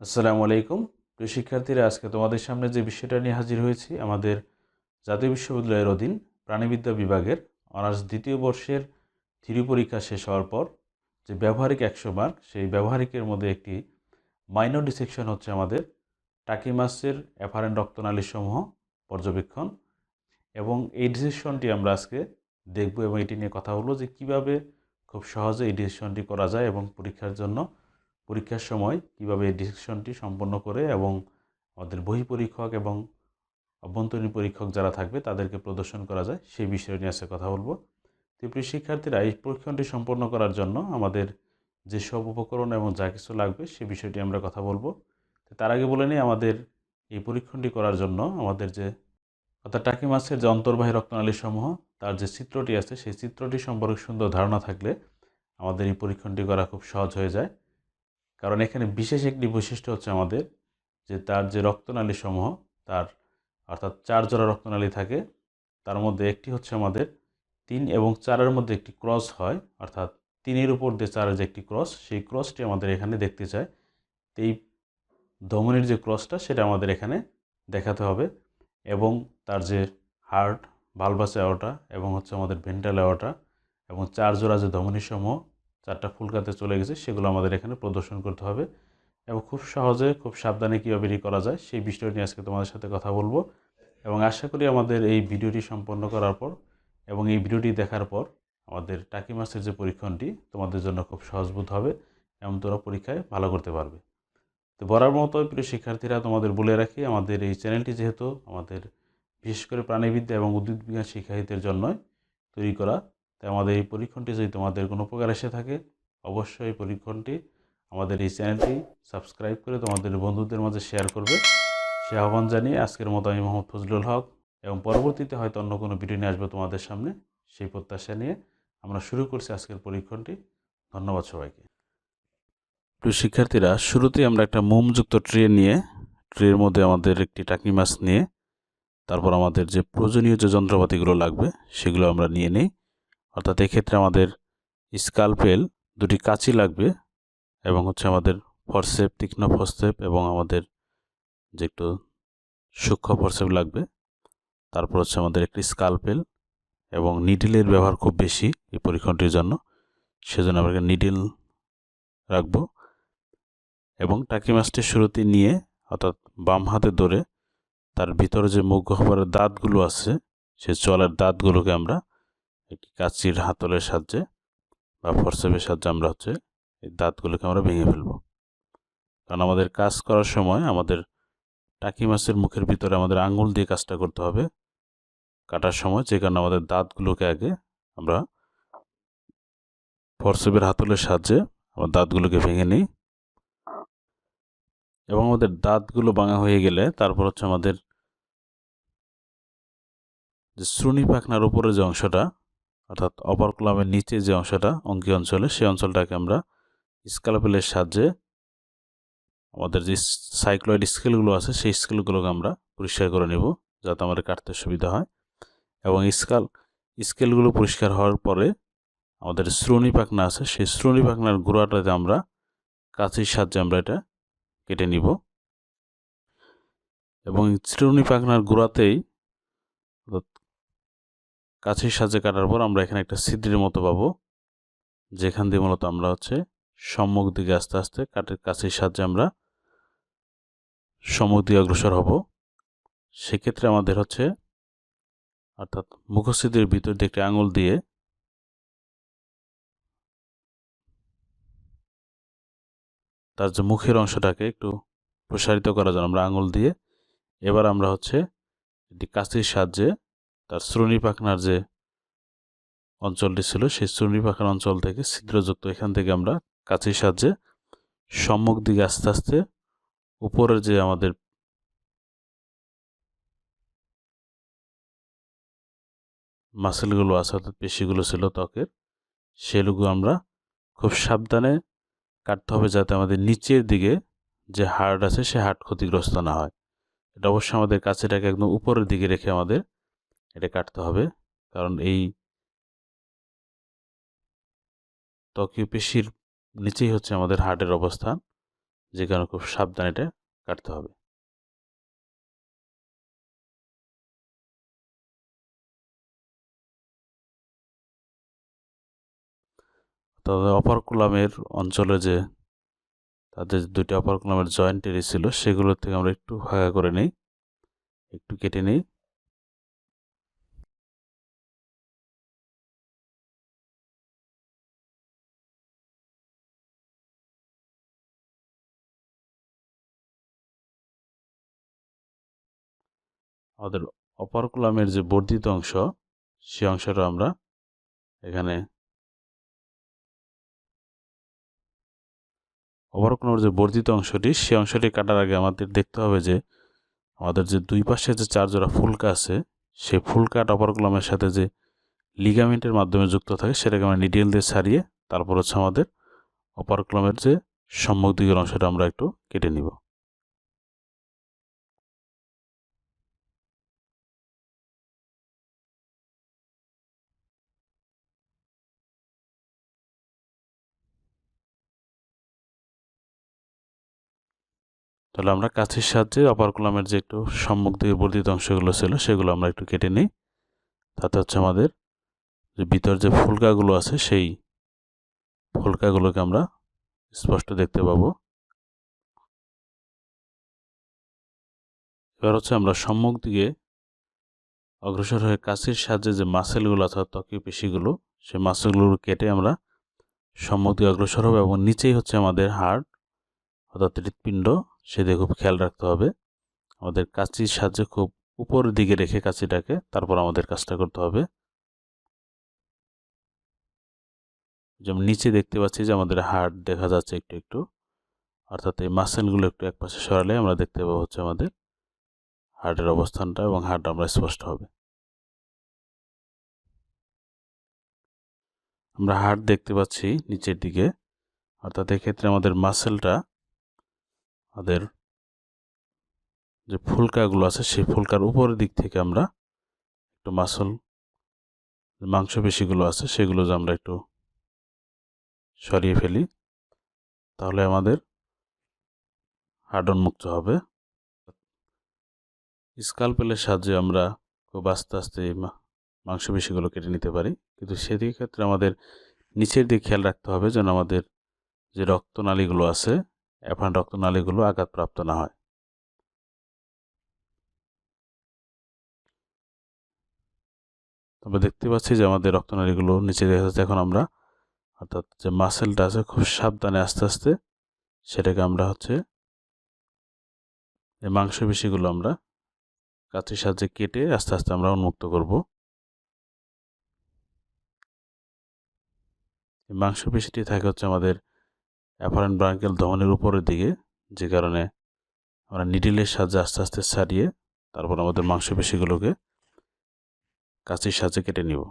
আসসালামু আলাইকুম। প্রিয় শিক্ষার্থীরা, আজকে তোমাদের সামনে যে বিষয়টা নিয়ে হাজির হয়েছি, আমাদের জাতীয় বিশ্ববিদ্যালয়ের অধীন প্রাণীবিদ্যা বিভাগের অনার্স দ্বিতীয় বর্ষের থিরি পরীক্ষা শেষ হওয়ার পর যে ব্যবহারিক একশো মার্ক সেই ব্যবহারিকের মধ্যে একটি মাইনর ডিসেকশন হচ্ছে আমাদের টাকি মাছের অ্যাফারেন্ট রক্তনালীসমূহ পর্যবেক্ষণ এবং এই ডিসিশনটি আমরা আজকে দেখব এবং এটি নিয়ে কথা বলব যে কীভাবে খুব সহজে এই ডিসিশনটি করা যায় এবং পরীক্ষার জন্য পরীক্ষার সময় কীভাবে এই ডিসিশনটি সম্পন্ন করে এবং আমাদের বহি পরীক্ষক এবং অভ্যন্তরীণ পরীক্ষক যারা থাকবে তাদেরকে প্রদর্শন করা যায়, সেই বিষয় নিয়ে আজকে কথা বলব। তো প্রিয় শিক্ষার্থীরা, এই পরীক্ষণটি সম্পন্ন করার জন্য আমাদের যেসব উপকরণ এবং যা কিছু লাগবে সে বিষয়টি আমরা কথা বলব। তার আগে বলে নিই, আমাদের এই পরীক্ষণটি করার জন্য আমাদের যে অর্থাৎ টাকি মাছের যে অন্তর্বাহী রক্তনালী সমূহ তার যে চিত্রটি আছে, সেই চিত্রটি সম্পর্কে সুন্দর ধারণা থাকলে আমাদের এই পরীক্ষণটি করা খুব সহজ হয়ে যায়। কারণ এখানে বিশেষ একটি বৈশিষ্ট্য হচ্ছে আমাদের যে তার যে রক্তনালী সমূহ তার অর্থাৎ চার জোড়া রক্তনালী থাকে, তার মধ্যে একটি হচ্ছে আমাদের তিন এবং চারের মধ্যে একটি ক্রস হয়, অর্থাৎ তিনের উপর দিয়ে চারের যে একটি ক্রস, সেই ক্রসটি আমাদের এখানে দেখতে তো এই ধমনির যে ক্রসটা, সেটা আমাদের এখানে দেখাতে হবে এবং তার যে হার্ট ভালভাস অ্যাওয়াটা এবং হচ্ছে আমাদের ভেন্টাল অ্যাওয়াটা এবং চার জোড়া যে ধমনী সমূহ চারটা ফুলকাতে চলে গেছে, সেগুলো আমাদের এখানে প্রদর্শন করতে হবে। এবং খুব সহজে, খুব সাবধানে কীভাবে এটি করা যায়, সেই বিষয়টি নিয়ে আজকে তোমাদের সাথে কথা বলব। এবং আশা করি আমাদের এই ভিডিওটি সম্পন্ন করার পর এবং এই ভিডিওটি দেখার পর আমাদের টাকি মাসের যে পরীক্ষণটি, তোমাদের জন্য খুব সহজবোধ হবে এবং তোমরা পরীক্ষায় ভালো করতে পারবে। তো বরার মতো প্রিয় শিক্ষার্থীরা, তোমাদের বলে রাখি, আমাদের এই চ্যানেলটি যেহেতু আমাদের বিশেষ করে প্রাণীবিদ্যা এবং উদ্ভিদবিজ্ঞান শিক্ষার্থীদের জন্যই তৈরি করা তাই আমাদের এই পরীক্ষণটি যদি তোমাদের কোনো উপকার এসে থাকে, অবশ্যই পরীক্ষণটি আমাদের এই চ্যানেলটি সাবস্ক্রাইব করে তোমাদের বন্ধুদের মাঝে শেয়ার করবে। সে আহ্বান জানিয়ে আজকের মতো আমি মোহাম্মদ ফজলুল হক এবং পরবর্তীতে হয়তো অন্য কোনো ভিডিও নিয়ে আসব তোমাদের সামনে, সেই প্রত্যাশা নিয়ে আমরা শুরু করছি আজকের পরীক্ষণটি। ধন্যবাদ সবাইকে। প্রিয় শিক্ষার্থীরা, শুরুতেই আমরা একটা মোমযুক্ত ট্রে নিয়ে, ট্রের মধ্যে আমাদের একটি টাকি মাছ নিয়ে, তারপর আমাদের যে প্রয়োজনীয় যে যন্ত্রপাতিগুলো লাগবে, সেগুলো আমরা নিয়ে নিই। অর্থাৎ এক্ষেত্রে আমাদের স্কালপেল দুটি কাঁচি লাগবে এবং হচ্ছে আমাদের ফরসেপ তীক্ষ্ণ ফরসেপ এবং আমাদের যে একটু সূক্ষ্ম ফরসেপ লাগবে। তারপর হচ্ছে আমাদের একটি স্কালপেল এবং নিডিলের ব্যবহার খুব বেশি এই পরীক্ষণটির জন্য। সেজন্য আমরা নিডিল রাখব এবং টাকি মাছটি শুরুতে নিয়ে অর্থাৎ বাম হাতে ধরে তার ভিতরে যে মুখ গহ্বরের দাঁতগুলো আছে, সে জলের দাঁতগুলোকে আমরা একটি কাচির হাতলের সাহায্যে বা ফরসেপের সাহায্যে আমরা হচ্ছে এই দাঁতগুলোকে আমরা ভেঙে ফেলব। কারণ আমাদের কাজ করার সময় আমাদের টাকি মাছের মুখের ভিতরে আমাদের আঙুল দিয়ে কাজটা করতে হবে। কাটার সময় যে কারণে আমাদের দাঁতগুলোকে আগে আমরা ফরসেপের হাতলের সাহায্যে আমার দাঁতগুলোকে ভেঙে নিই। এবং আমাদের দাঁতগুলো ভাঙা হয়ে গেলে তারপর হচ্ছে আমাদের যে শ্রুণী পাখনার উপরে যে অংশটা অর্থাৎ অপার কলামের নিচে যে অংশটা, অঙ্কি অঞ্চলে, সেই অঞ্চলটাকে আমরা স্কালাপেলের সাহায্যে আমাদের যে সাইক্লয়েড স্কেলগুলো আছে, সেই স্কেলগুলোকে আমরা পরিষ্কার করে নেব যাতে আমাদের কাটতে সুবিধা হয়। এবং স্কাল, স্কেলগুলো পরিষ্কার হওয়ার পরে আমাদের শ্রোণী পাখনা আছে, সেই শ্রোণী পাখনার গোড়াটাতে আমরা কাঁচির সাহায্যে আমরা এটা কেটে নিব। এবং শ্রোণী পাখনার গোড়াতেই কাছের সাহায্যে কাটার পর আমরা এখানে একটা ছিদ্রের মতো পাবো। যেখান দিয়ে মূলত আমরা হচ্ছে সম্মুখ দিকে আস্তে আস্তে কাঠের কাছের সাহায্যে আমরা সম্মুখ দিয়ে অগ্রসর হব। সেক্ষেত্রে আমাদের হচ্ছে অর্থাৎ মুখস্থিতির ভিতর দিয়ে একটি আঙুল দিয়ে তার যে মুখের অংশটাকে একটু প্রসারিত করার জন্য আমরা আঙুল দিয়ে এবার আমরা হচ্ছে একটি কাঁচির সাহায্যে তার শ্রোণী পাখনার যে অঞ্চলটি ছিল, সেই শ্রোণী পাখনার অঞ্চল থেকে ছিদ্রযুক্ত এখান থেকে আমরা কাছের সাহায্যে সম্মুখ দিকে আস্তে আস্তে উপরের যে আমাদের মাসেলগুলো আছে, অর্থাৎ পেশিগুলো ছিল ত্বকের, সেগুলো আমরা খুব সাবধানে কাটতে হবে যাতে আমাদের নিচের দিকে যে হাড় আছে, সে হাড় ক্ষতিগ্রস্ত না হয়। এটা অবশ্যই আমাদের কাছেটাকে একদম উপরের দিকে রেখে আমাদের এটা কাটতে হবে। কারণ এই ত্বকীয় পেশির নিচেই হচ্ছে আমাদের হার্টের অবস্থান যে কারণে খুব সাবধানে এটা কাটতে হবে। তবে অপারকুলামের অঞ্চলে যে তাদের দুইটা অপারকুলামের জয়েন্ট এরিয়া ছিল, সেগুলোর থেকে আমরা একটু ভাগা করে নিই। একটু কেটে নিই। আমাদের অপার অপারকুলামের যে বর্ধিত অংশ, সে অংশটা আমরা এখানে অপার অপারকুলামের যে বর্ধিত অংশটি, সে অংশটি কাটার আগে আমাদের দেখতে হবে যে আমাদের যে দুই পাশে যে চার জোড়া ফুলকা আছে সেই ফুলকাট অপার অপারকুলামের সাথে যে লিগামেন্টের মাধ্যমে যুক্ত থাকে, সেটাকে আমরা নিডেল দিয়ে ছাড়িয়ে তারপর হচ্ছে আমাদের অপার অপারকুলামের যে সম্মুখ দিকের অংশটা আমরা একটু কেটে নিব। তাহলে আমরা কাছের সাহায্যে অপার কলামের যে একটু সম্মুখ দিকে বর্ধিত অংশগুলো ছিল, সেগুলো আমরা একটু কেটে নিই। তাতে হচ্ছে আমাদের যে ভিতর যে ফুলকাগুলো আছে, সেই ফুলকাগুলোকে আমরা স্পষ্ট দেখতে পাবো। এবার হচ্ছে আমরা সম্মুখ দিকে অগ্রসর হয়ে কাছের সাহায্যে যে মাসেলগুলো অর্থাৎ ত্বকীয় পেশিগুলো, সেই মাসেলগুলো কেটে আমরা সম্মুখ দিকে অগ্রসর হবে এবং নিচেই হচ্ছে আমাদের হাড় অর্থাৎ হৃৎপিণ্ড। সেদিকে খুব খেয়াল রাখতে হবে। আমাদের কাঁচির সাহায্যে খুব উপরের দিকে রেখে কাঁচিটাকে তারপর আমাদের কাজটা করতে হবে। যেমন নিচে দেখতে পাচ্ছি যে আমাদের হার্ট দেখা যাচ্ছে একটু একটু। অর্থাৎ এই মাসেলগুলো একটু এক পাশে সরালে আমরা দেখতে পাবো হচ্ছে আমাদের হার্টের অবস্থানটা এবং হার্ট আমরা স্পষ্ট হবে। আমরা হার্ট দেখতে পাচ্ছি নিচের দিকে। অর্থাৎ এক্ষেত্রে আমাদের মাসেলটা আমাদের যে ফুলকাগুলো আছে, সেই ফুলকার উপরের দিক থেকে আমরা একটু মাসল মাংসপেশিগুলো আছে, সেগুলো যে আমরা একটু সরিয়ে ফেলি, তাহলে আমাদের হার্ডন মুক্ত হবে। স্কালপেলের সাহায্যে আমরা খুব আস্তে আস্তে মাংসপেশিগুলো কেটে নিতে পারি। কিন্তু সেদিক ক্ষেত্রে আমাদের নিচের দিকে খেয়াল রাখতে হবে যেন আমাদের যে রক্তনালীগুলো আছে এফান রক্তনালীগুলো আঘাতপ্রাপ্ত না হয়। তবে দেখতে পাচ্ছি যে আমাদের রক্তনালীগুলো নিচে দেখা যাচ্ছে। এখন আমরা, অর্থাৎ যে মাসেলটা আছে খুব সাবধানে আস্তে আস্তে সেটাকে আমরা হচ্ছে এই মাংসপেশিগুলো আমরা কাছের সাহায্যে কেটে আস্তে আস্তে আমরা উন্মুক্ত করব। এই মাংসপেশিটি থাকে হচ্ছে আমাদের অ্যাপারেন্ট ব্রাঙ্কেল ধমনের উপরের দিকে, যে কারণে আমরা নিডিলের সাহায্যে আস্তে আস্তে ছাড়িয়ে তারপর আমাদের মাংসপেশিগুলোকে কাঁচির সাহায্যে কেটে নিব।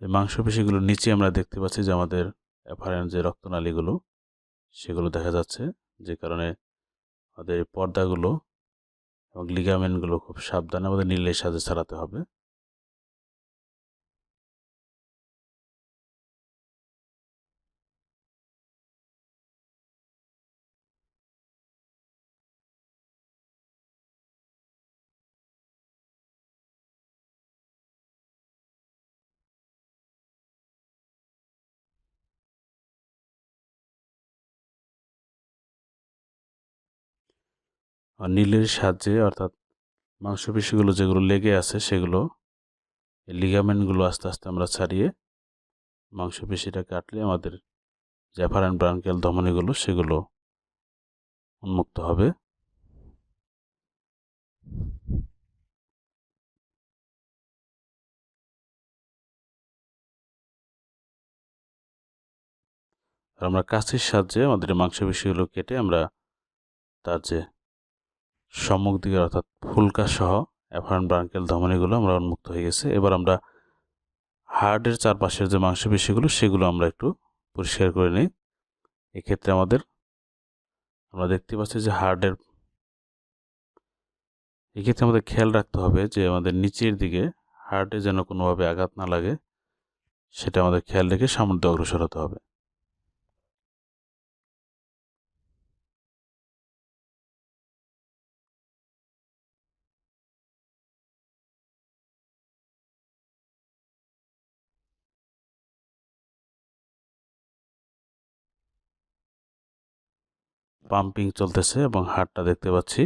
মাংসপেশিগুলোর নিচে আমরা দেখতে পাচ্ছি যে আমাদের অ্যাপারেন্ট যে রক্তনালীগুলো, সেগুলো দেখা যাচ্ছে, যে কারণে আমাদের পর্দাগুলো লিগামেন্টগুলো খুব সাবধানে আমাদের নীলের সাথে ছাড়াতে হবে। নীলের সাহায্যে, অর্থাৎ মাংসপেশিগুলো যেগুলো লেগে আছে, সেগুলো লিগামেন্টগুলো আস্তে আস্তে আমরা ছাড়িয়ে মাংসপেশিটা কাটলে আমাদের জ্যাফার অ্যান্ড ব্রাঙ্কেল ধমনীগুলো সেগুলো উন্মুক্ত হবে। আর আমরা কাছের সাহায্যে আমাদের মাংসপেশিগুলো কেটে আমরা তার যে সম্মুখ দিকে অর্থাৎ ফুলকা সহ অ্যাফারেন্ট ব্রাঙ্কেল ধমনীগুলো আমরা উন্মুক্ত হয়ে গেছে। এবার আমরা হার্টের চারপাশের যে মাংসপেশিগুলো, সেগুলো আমরা একটু পরিষ্কার করে নিই। এক্ষেত্রে আমাদের, আমরা দেখতে পাচ্ছি যে হার্টের, এক্ষেত্রে আমাদের খেয়াল রাখতে হবে যে আমাদের নিচের দিকে হার্টে যেন কোনোভাবে আঘাত না লাগে, সেটা আমাদের খেয়াল রেখে সামনের দিকে অগ্রসর হতে হবে। পাম্পিং চলতেছে এবং হাটটা দেখতে পাচ্ছি।